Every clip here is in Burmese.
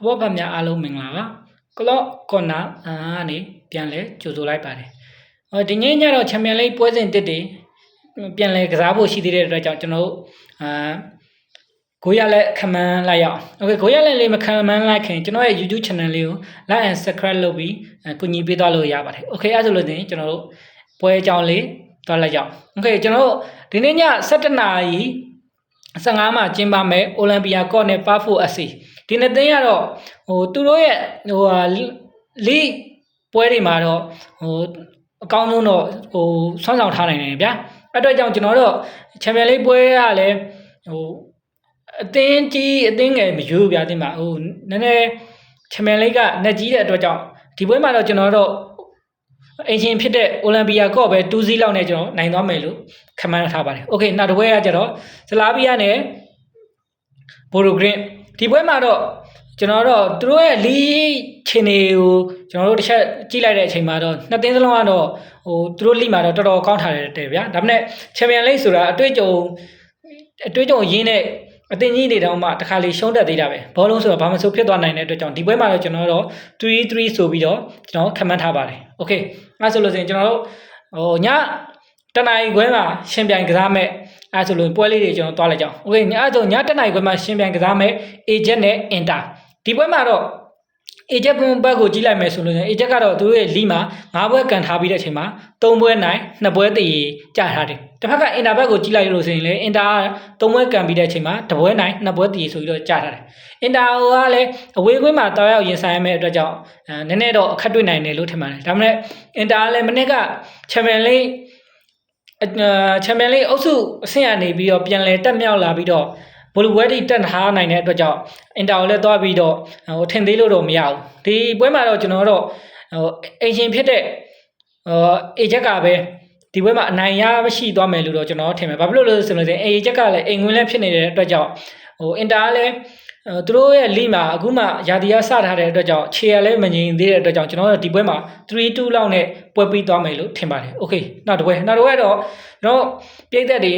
အဘောဖတ်များအားလုံးမင်္ဂလာပါကလော့ကော်နာအနေပြန်လဲကြိုဆိုလိုက်ပါတယ်ဟောဒီနေ့ညတော့ချန်ပီယံလိပွဲစဉ်တစ်တွေပြန်လဲကစားဖို့ရှိသေးတဲ့အတွက်ကြောင့်ကျွန်တော်တို့အာကိုရလက်ခမန်းလိုက်ရအောင်โอเคကိုရလက်လေးမခမန်းလိုက်ခင်ကျွန်တော်ရဲ့ YouTube channel လေးကို like and subscribe လုပ်ပြီးကူညီပေးသွားလို့ရပါတယ်โอเคအဲ့ဆိုလို့တင်ကျွန်တော်တို့ပွဲအကြောင်းလေးသွားလိုက်ကြအောင်โอเคကျွန်တော်တို့ဒီနေ့ည7:00နာရီ15မှာကျင်းပမယ်အိုလံပီယာကော့နဲ့ပါဖို့အစီ ဒီနှစ်သိန်းကတော့ဟိုသူတို့ရဲ့ဟိုဟာလိပွဲတွေမှာတော့ဟိုအကောင်းဆုံးတော့ဟိုဆွမ်းဆောင်ထားနိုင်တယ်ဗျာအဲ့တော့ကြောင့်ကျွန်တော်တို့ချန်ပီယံလိပွဲကလည်းဟိုအသင်းကြီးအသင်းငယ်မယူဗျာတင်ပါဟိုနည်းနည်းချန်ပီယံလိက net ကြီးတဲ့အတွက်ကြောင့်ဒီပွဲမှာတော့ကျွန်တော်တို့အင်ရှင်ဖြစ်တဲ့အိုလံပီယာကော့ပဲ2စီးလောက်နဲ့ကျွန်တော်နိုင်သွားမယ်လို့ခန့်မှန်းထားပါတယ်။ Okay နောက်တစ်ပွဲကကျတော့ဇလာဗီယာနဲ့ဘိုရိုဂရင်း ဒီပွဲမှာတော့ကျွန်တော်တို့သူတို့ရဲ့လီချင်တွေကိုကျွန်တော်တို့တစ်ချက်ကြည့်လိုက်တဲ့အချိန်မှာတော့နှစ်သင်းစလုံးကတော့ဟိုသူတို့လီမှာတော့တော်တော်ကောင်းထားတယ်တဲ့ဗျာဒါပေမဲ့ချန်ပီယံလိဆိုတာအတွေ့အကြုံအတွေ့အကြုံရင်းနဲ့အသင်းကြီးတွေတောင်မှတစ်ခါလေရှုံးတက်သေးတာပဲဘောလုံးဆိုတော့ဘာမှဆိုဖြစ်သွားနိုင်တဲ့အတွက်ကြောင့်ဒီပွဲမှာတော့ကျွန်တော်တို့3-3ဆိုပြီးတော့ကျွန်တော်ခန့်မှန်းထားပါတယ်โอเคအဲဆိုလို့ဆိုရင်ကျွန်တော်တို့ဟိုညတနင်္လာခွဲမှာရှင်ပြိုင်ကစားမဲ့ အဲဆိုလို့ပွဲလေးတွေကျွန်တော်တွားလိုက်ကြအောင်โอเคညအဲဆိုညတနင်္လာခွဲမှာရှင်ပြိုင်ကစားမဲ့ agent နဲ့ inter ဒီပွဲမှာတော့အေဂျက်ဘုံဘက်ကိုကြည့်လိုက်မယ်ဆိုလို့ရှိရင်အေဂျက်ကတော့သူတို့ရဲ့လီမှာ၅ဘွဲကန်ထားပြီးတဲ့အချိန်မှာ၃ဘွဲနိုင်၂ဘွဲတည်ကြာထားတယ်တစ်ဖက်ကအင်တာဘက်ကိုကြည့်လိုက်လို့ဆိုရင်လည်းအင်တာက၃ဘွဲကန်ပြီးတဲ့အချိန်မှာတစ်ဘွဲနိုင်၂ဘွဲတည်ဆိုပြီးတော့ကြာထားတယ်အင်တာကလည်းအဝေးကွင်းမှာတောက်ရောက်ရင်ဆိုင်ရမယ့်အတွက်ကြောင့်အဲနည်းနည်းတော့အခက်တွေ့နိုင်တယ်လို့ထင်ပါတယ်ဒါပေမဲ့အင်တာကလည်းမနေ့ကချန်ပီယံလိအ ချန်ပီယံလိအုပ်စုအဆင့်ကနေပြီးတော့ပြန်လဲတက်မြောက်လာပြီးတော့ဘိုလူဝဲတီတက်ထားနိုင်တဲ့အတွက်ကြောင့်အင်တာကိုလည်းသွားပြီးတော့ဟိုထင်သေးလို့တော့မရဘူးဒီပွဲမှာတော့ကျွန်တော်တို့ဟိုအင်ရှင်ဖြစ်တဲ့ဟိုအေချက်ကပဲဒီပွဲမှာအနိုင်ရရှိသွားမယ်လို့တော့ကျွန်တော်ထင်တယ်ဘာဖြစ်လို့လဲဆိုတော့အေချက်ကလည်းအိမ်ဝင်လည်းဖြစ်နေတဲ့အတွက်ကြောင့်ဟိုအင်တာကလည်း သူတို့ရဲ့လိမှာအခုမှရာသီကစထားတဲ့အတွက်ကြောင့်ခြေရလည်းမငြိမ်သေးတဲ့အတွက်ကြောင့်ကျွန်တော်တို့ဒီပွဲမှာ3-2လောက်နဲ့ပွဲပြီးသွားမယ်လို့ထင်ပါတယ်။ Okay နောက်တစ်ပွဲနောက်တစ်ပွဲတော့ကျွန်တော်ပြည်သက်တွေ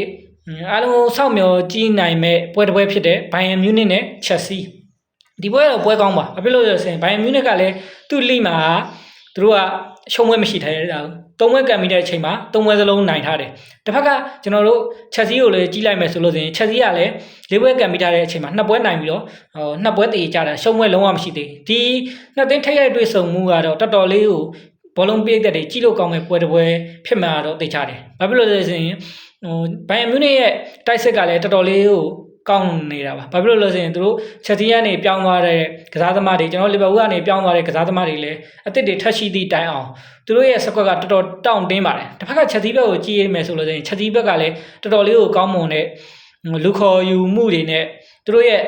အားလုံးစောင့်မျှော်ကြည့်နိုင်မဲ့ပွဲတစ်ပွဲဖြစ်တဲ့ Bayern Munich နဲ့ Chelsea ဒီပွဲတော့ပွဲကောင်းပါ။အဖြစ်လို့ဆိုရင် Bayern Munich ကလည်းသူ့လိမှာသူတို့က ရှုံးပွဲမရှိထားရတာသုံးပွဲကံပြီးတဲ့အချိန်မှာသုံးပွဲစလုံးနိုင်ထားတယ်တစ်ဖက်ကကျွန်တော်တို့ချက်စီကိုလည်းကြီးလိုက်မယ်ဆိုလို့ဆိုရင်ချက်စီကလည်းလေးပွဲကံပြီးထားတဲ့အချိန်မှာနှစ်ပွဲနိုင်ပြီးတော့ဟိုနှစ်ပွဲတည်ကြတာရှုံးပွဲလုံးဝမရှိသေးဒီနှစ်သိန်းထိပ်ရိုက်တွေ့ဆုံမှုကတော့တော်တော်လေးကိုဘောလုံးပိတ်တဲ့တွေကြီးလို့ကောင်းမဲ့ပွဲတစ်ပွဲဖြစ်မှာတော့သိချတယ်ဘာဖြစ်လို့လဲဆိုရင်ဟိုဘိုင်ယန်မြူးနစ်ရဲ့တိုက်စစ်ကလည်းတော်တော်လေးကို ကောင်းနေတာပါဘာဖြစ်လို့လဲဆိုရင်သူတို့ချက်တီကနေပြောင်းသွားတဲ့ကစားသမားတွေကျွန်တော်လီဗာပူးကနေပြောင်းသွားတဲ့ကစားသမားတွေလည်းအသစ်တွေထပ်ရှိသည့်တိုင်အောင်သူတို့ရဲ့စကွက်ကတော်တော်တောင့်တင်းပါတယ်တစ်ဖက်ကချက်တီဘက်ကိုကြည့်ရမယ်ဆိုလို့ဆိုရင်ချက်တီဘက်ကလည်းတော်တော်လေးကိုကောင်းမွန်တဲ့လူခေါ်ယူမှုတွေနဲ့သူတို့ရဲ့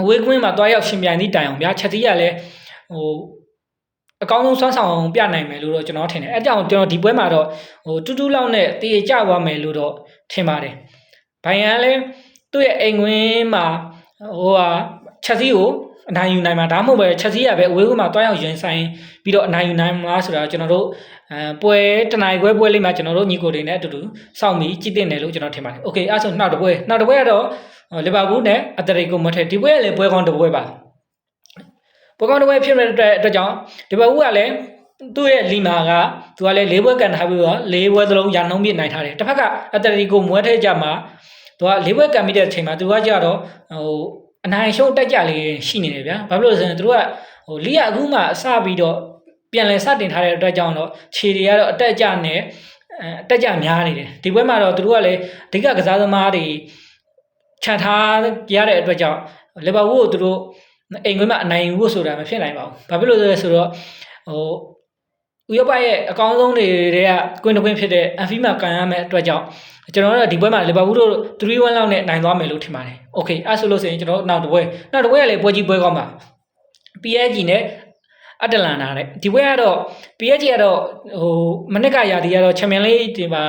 အဝေးကွင်းမှာတွားရောက်ရှင်ပြိုင်သည့်တိုင်အောင်ဗျာချက်တီကလည်းဟိုအကောင်းဆုံးစွမ်းဆောင်ပြနိုင်မယ်လို့တော့ကျွန်တော်ထင်တယ်အဲကြောင့်ကျွန်တော်ဒီပွဲမှာတော့ဟိုတူးတူးလောက်နဲ့တည်ကြသွားမယ်လို့တော့ထင်ပါတယ်ဘိုင်ယန်လည်း သူ့ရဲ့အိမ်ခွင်းမှာဟိုဟာချက်စီးကိုအနိုင်ယူနိုင်မှာဒါမှမဟုတ်ပဲချက်စီးရပဲအဝေးကမှတွားရောက်ရင်ဆိုင်ပြီးတော့အနိုင်ယူနိုင်မှာဆိုတော့ကျွန်တော်တို့အဲပွဲတနိုင်ခွဲပွဲလေးမှာကျွန်တော်တို့ညီကိုတွေနဲ့အတူတူစောင့်ပြီးကြည့်တင်တယ်လို့ကျွန်တော်ထင်ပါတယ်။ Okay အဲ့ဆိုနောက်တစ်ပွဲနောက်တစ်ပွဲကတော့လီဗာပူးနဲ့အက်တရီကိုမထက်ဒီပွဲကလည်းပွဲကောင်းတစ်ပွဲပါ။ပွဲကောင်းတစ်ပွဲဖြစ်နေတဲ့အတွက်ကြောင့်လီဗာပူးကလည်းသူ့ရဲ့လီမာကသူကလည်း၄ပွဲကန်ထားပြီးတော့၄ပွဲသလုံးရနှုံးပြနိုင်ထားတယ်။တစ်ဖက်ကအက်တရီကိုမွဲထက်ကြမှာ သူကလေးဘွဲကံမိတဲ့အချိန်မှာသူကကြတော့ဟိုအနိုင်ရှုံးတက်ကြလေးရှိနေတယ်ဗျာဘာဖြစ်လို့လဲဆိုရင်သူတို့ကဟိုလီယာအခုမှအစပြီးတော့ပြန်လည်စတင်ထားတဲ့အတွက်ကြောင့်တော့ခြေတွေကတော့အတက်ကြနဲ့အတက်ကြများနေတယ်ဒီဘွဲမှာတော့သူတို့ကလည်းအဓိကကစားသမားတွေခြံထားရတဲ့အတွက်ကြောင့်လီဗာပူးကိုသူတို့အိမ်ခွင်းမှာအနိုင်ယူဖို့ဆိုတာမဖြစ်နိုင်ပါဘူးဘာဖြစ်လို့လဲဆိုတော့ဟို ဥရောပရဲ့အကောင်းဆုံးတွေကကွင်းတစ်ကွင်းဖြစ်တဲ့အန်ဖီမှာကန်ရမယ့်အတွက်ကြောင့်ကျွန်တော်တို့ဒီပွဲမှာလီဗာပူးတို့3-1လောက်နဲ့နိုင်သွားမယ်လို့ထင်ပါတယ်။ Okay အဲ့ဆိုလို့ဆိုရင်ကျွန်တော်တို့နောက်တစ်ပွဲနောက်တစ်ပွဲကလည်းပွဲကြီးပွဲကောင်းပါ PSG နဲ့အတလန်နာတဲ့ဒီပွဲကတော့ PSG ကတော့ဟိုမနစ်ကရာဒီကတော့ချန်ပီယံလိဒီမှာ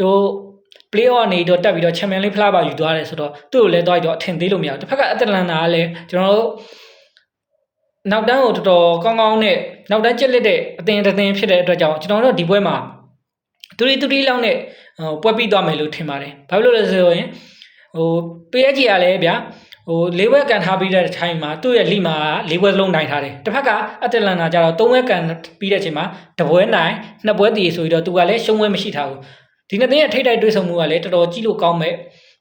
တို့ play off နေတော့တက်ပြီးတော့ချန်ပီယံလိဖလားပါယူသွားတယ်ဆိုတော့သူ့ကိုလည်းတော့တော့အထင်သေးလို့မရဘူးတစ်ဖက်ကအတလန်နာကလည်းကျွန်တော်တို့ နောက်တန်းကိုတော်တော်ကောင်းကောင်းနဲ့နောက်တန်းကျက်လက်တဲ့အသင်တစ်သင်ဖြစ်တဲ့အတွက်ကြောင့်ကျွန်တော်တို့ဒီပွဲမှာတူရီတူရီလောက်နဲ့ဟိုပွဲပြီးသွားမယ်လို့ထင်ပါတယ်ဘာဖြစ်လို့လဲဆိုရင်ဟို PSG ကလည်းဗျာဟဟို၄ဘွဲကန်ထားပြီးတဲ့ထိုင်းမှာသူ့ရဲ့လိမာက၄ဘွဲလုံးနိုင်ထားတယ်တစ်ဖက်ကအတက်လန်နာကျတော့၃ဘွဲကန်ပြီးတဲ့အချိန်မှာတပွဲနိုင်နှစ်ပွဲတည်ဆိုပြီးတော့သူကလည်းရှုံးပွဲမရှိထားဘူးဒီနှစ်သင်းရဲ့ထိတ်တိုက်တွေးဆုံမှုကလည်းတော်တော်ကြီးလို့ကောင်းမဲ့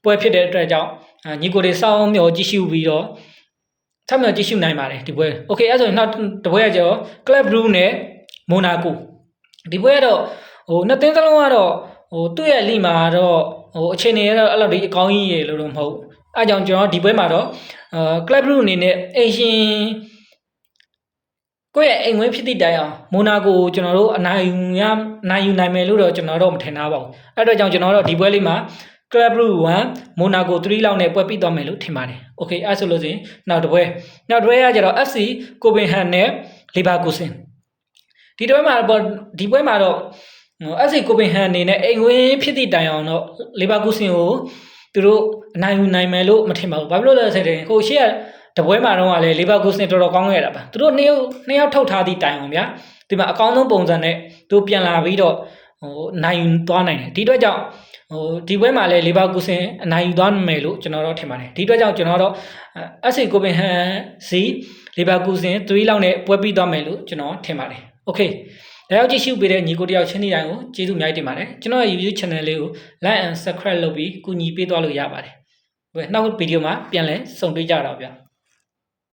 ပွဲဖြစ်တဲ့အတွက်ကြောင့်အာညီကိုတွေစောင်းမျှော်ကြည့်ရှုပြီးတော့ ထပ်မျှော်ကြည့်ရှုနိုင်ပါတယ်ဒီပွဲโอเคအဲ့ဆိုရင်နောက်တပွဲကကျတော့ Club Brugge နဲ့ Monaco ဒီပွဲကတော့ဟိုနှစ်သင်းစလုံးကတော့ဟိုသူ့ရဲ့လိမာကတော့ဟိုအခြေအနေကတော့အဲ့လိုဒီအကောင်းကြီးရေလို့တော့မဟုတ်ဘူးအဲအကြောင်းကျွန်တော်ဒီပွဲမှာတော့အာ Club Brugge အနေနဲ့အင်ရှင်ကိုယ့်ရဲ့အိမ်ဝင်ဖြစ်သည့်တိုင်အောင်မိုနာကိုကျွန်တော်တို့အနိုင်ယူရနိုင်ယူနိုင်မယ်လို့တော့ကျွန်တော်တော့မထင်ထားပါဘူးအဲ့တော့ကြောင့်ကျွန်တော်တို့ဒီပွဲလေးမှာ Club Brugge 1 Monaco 3လောက်နဲ့ပွဲပြီးသွားမယ်လို့ထင်ပါတယ်။ Okay အဲ့ဆိုလို့ဆိုရင်နောက်တစ်ပွဲနောက်တစ်ပွဲကကျတော့ FC Copenhagen နဲ့ Leverkusen ဒီတစ်ပွဲမှာတော့ဒီပွဲမှာတော့ဟို FC Copenhagen အနေနဲ့အိမ်ဝင်ဖြစ်သည့်တိုင်အောင်တော့ Leverkusen ကိုသူတို့အနိုင်ယူနိုင်မယ်လို့မထင်ပါဘူး။ဘာဖြစ်လို့လဲဆိုတော့ဟိုရှေ့ကတပွဲမှာတော့ကလေ Leverkusen တော်တော်ကောင်းခဲ့တာပါ။သူတို့နှစ်ယောက်နှစ်ယောက်ထုတ်ထားသည့်တိုင်အောင်ဗျာ။ဒီမှာအကောင်းဆုံးပုံစံနဲ့သူပြန်လာပြီးတော့ဟိုနိုင်ယူသွားနိုင်တယ်။ဒီအတွက်ကြောင့် ဟိုဒီပွဲမှာလည်း Leverkusen အနိုင်ယူသွားမယ်လို့ကျွန်တော်တို့ထင်ပါတယ်။ဒီအတွက်ကြောင့်ကျွန်တော်တို့ FC Copenhagen စီ Leverkusen 3လောက်နဲ့ပွဲပြီးသွားမယ်လို့ကျွန်တော်ထင်ပါတယ်။ Okay ဒါရောက်ကြည့်ရှုပေးတဲ့ညီကိုတယောက်ချင်းဒီတိုင်းကိုကျေးဇူးအများကြီးတင်ပါတယ်ကျွန်တော်ရဲ့ YouTube channel လေးကို like and subscribe လုပ်ပြီးကူညီပေးသွားလို့ရပါတယ်ဟုတ်ကဲ့နောက်ဗီဒီယိုမှာပြန်လည်ဆုံတွေ့ကြတော့ဗျာ